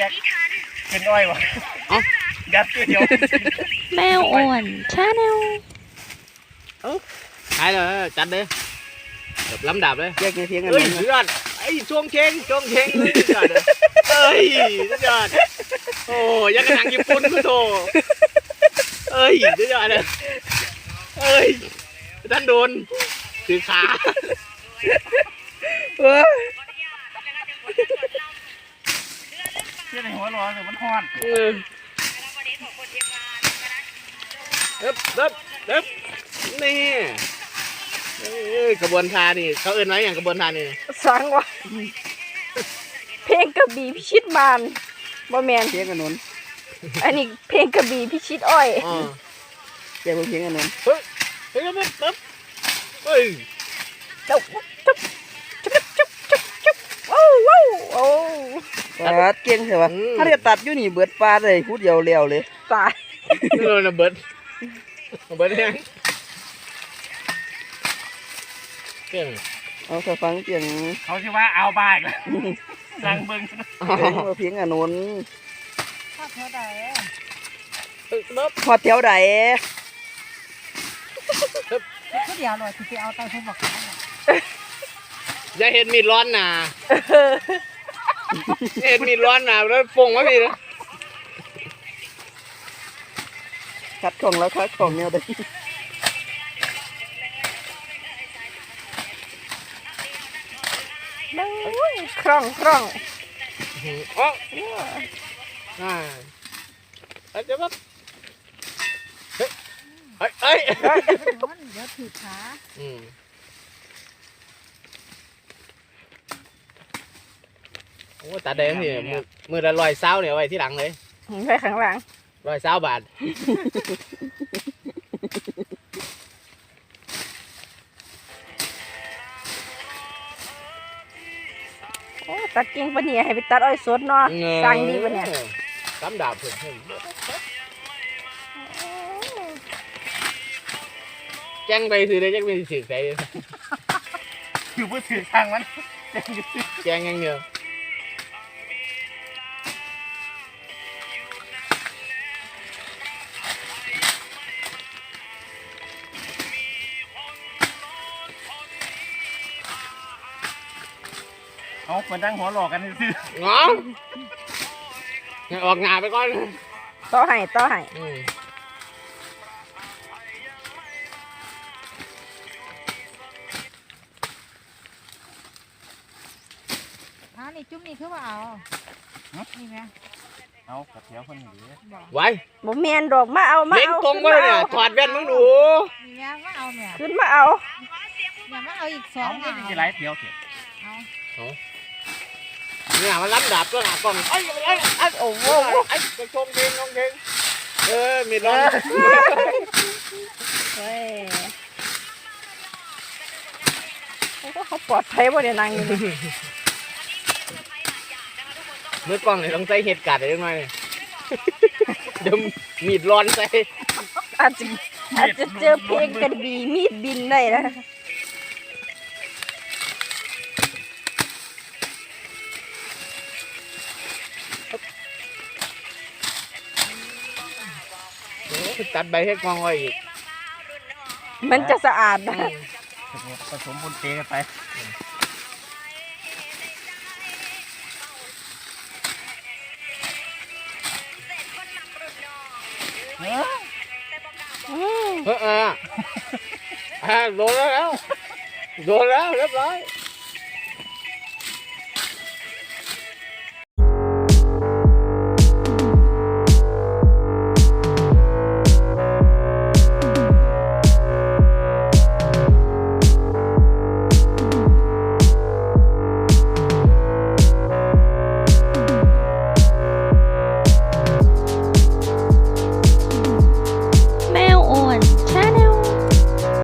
จ็คเป็นอ้อยวะเอ้ายัดตัวเดียวแมวอ่อนชาแนลหายเลยจัดเลยแบบลำดับเลยแยกในเพียงกันเฮ้ยนะสุดยอดไอ้ช่วงเชงช่วงเชงสุดยอดเลยเฮ้ยสุดยอดโอ้ยังกระหนังญี่ปุ่นกูโตเอ้ยสุดยอดเลยเอ้ยท่านโดนถือขา เออ เชื่ อในหัวร้อนแต่มันฮ้อนเออเอ๊บเอ๊บเอ๊บนี่เอ้ยกระบวนท่านี่ เขาเอิ้นไว้อย่างกระบวนท่านี่สังวะเพลงกระบี่พิชิตมารบ่แมนเพียงกันนนอันนี้เพลงกระบี่พิชิตอ้อยอ๋อแยกเพียงกันนนเฮ้ยเฮ้ยเฮ้ยเฮ้ยเฮ้ย จุ๊บจุ๊บจุ๊บจุ๊บจุ๊บจุ๊บโอ้ โว้โอ้ตัดเก่งเถอะวะถ้าได้ตัดอยู่นี่เบิดปลาเลยพูดเดียวเลี้ยวเลย ตายนี่เราเบิร์ดเบิร์ดยังเก่งเอาถ้าฟังเพียงเขาชื่อว่าเอาบ้าอีกแล้วนั่งเบิ่งเพียงว่าเพียงกันนนเบิร์ดพอแถวใดก็เดี๋ยวเลยที่ไปเอาเตาเทนบอกกันนั่นแหละอย่าเห็นมีดร้อนนะอย่า เห็นมีดร้อนนะแล้วฟงไว้พี่นะคัดของแล้วคัดของแนวใดโอ้ยคล่องคล่องอ๋ออ่าเอ้ยเดี๋ยวแป๊บเฮ้ยเฮ้ยเฮ้ยร้อนเดี๋ยวถือขาอืม โอ้ตาแดงนี่มือมือละลอยเศร้าเนี่ยเอาไว้ที่หลังเลยไปข้างหลังร้อยเศร้าบาทโอ้ตัดกิ่งปะเนี่ยให้ไปตัดอ้อยสดเนาะสั่งดีปะเนี่ยตำดาบเพิ่นเพิ่นแจ้งไปคือได้แจ้งไปสืบใส่อยู่เพื่อสื่อทางมันแจ้งอยู่แจ้งอยังเดียว เอามานั่งหัวหลอกกันซื่ององั้นออกงานไปก่อนต่อให้ต่อให้อืมอ้านี่จุ๊บนี่คือว่าเอา นี่ไหมๆเอากระเทียมคนหนีบอกไว้บ่แมนดอกมาเอามาเล่นเอาตรงขึ้ไปนมาเนี่ยเอาถอดแว่นมึงดูนี่แม่ว่าเอาเนี่ยขึ้นมาเอา อย่ามาเอาอีกสอเอางไม่เอาได้ไรเทียวเถอะเอา เนี่ยมันรับดาบตัวหน้ากล้องไอ้ไอ้ไอ้โอ้โหไอ้กระชงเพลงน้องเพลงเออมีร้อนเฮ้ยโอ้โหเขาปลอดภัยบ่เนี่ยนางอยู่นี่มือกล้องเนี่ยต้องใส่เหตุการณ์อะไรหน่อยเดี๋ยวมีดร้อนใส่อาจจะอาจจะเจอเพลงกระบี่มีดบินได้นะ โอ้ตัดใบให้กองไว้อีกมันจะสะอาดนะผสมบนเตกันไปเอออืมเออเอออ่าโดนแล้ว โดนแล้วเรียบร้อย